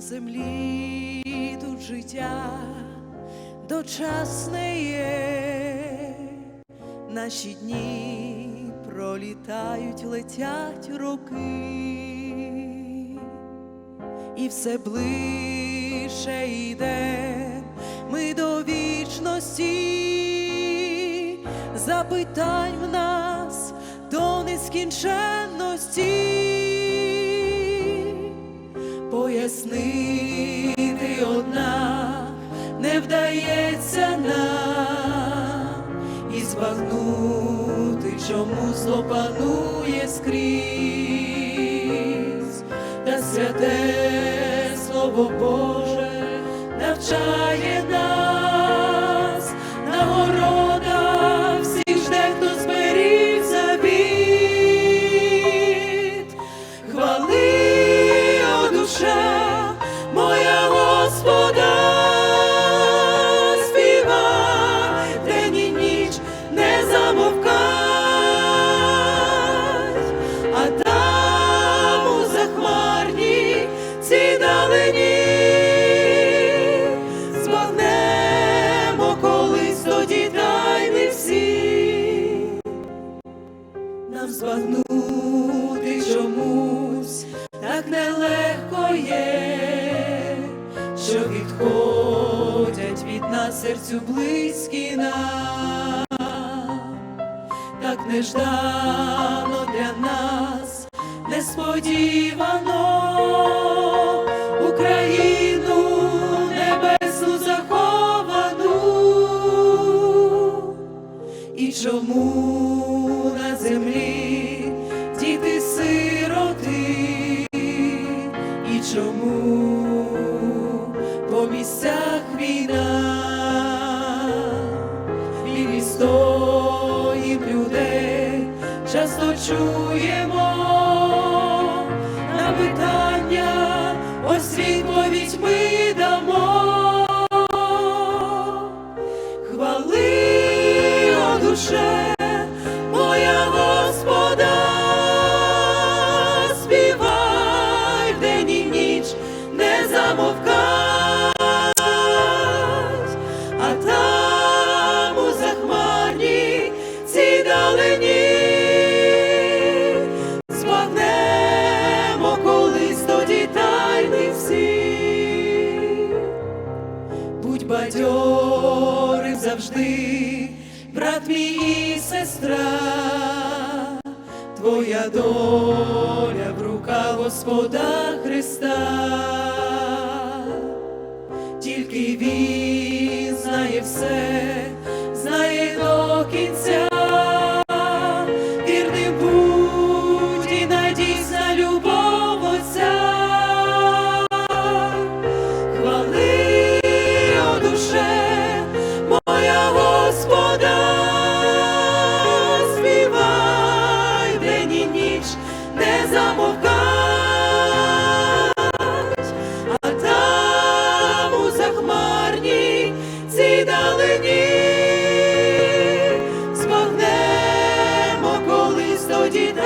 землі тут життя дочасне є, наші дні пролітають, летять роки, і все ближче йде. Ми до вічності, запитань в нас до нескінченності пояснити одна не вдається нам. І збагнути, чому зло панує скрізь, та святе слово Боже навчає збагнути чомусь. Так нелегко є, що відходять від нас серцю близькі нам, так неждано для нас, несподівано. Україну небесну заховану. І чому на землі чому по місцях війна, і стоїм людей часто чуємо на питання, ось відповідь ми завжди, брат мій і сестра, твоя доля в руках Господа Христа, тільки Він знає все, тоді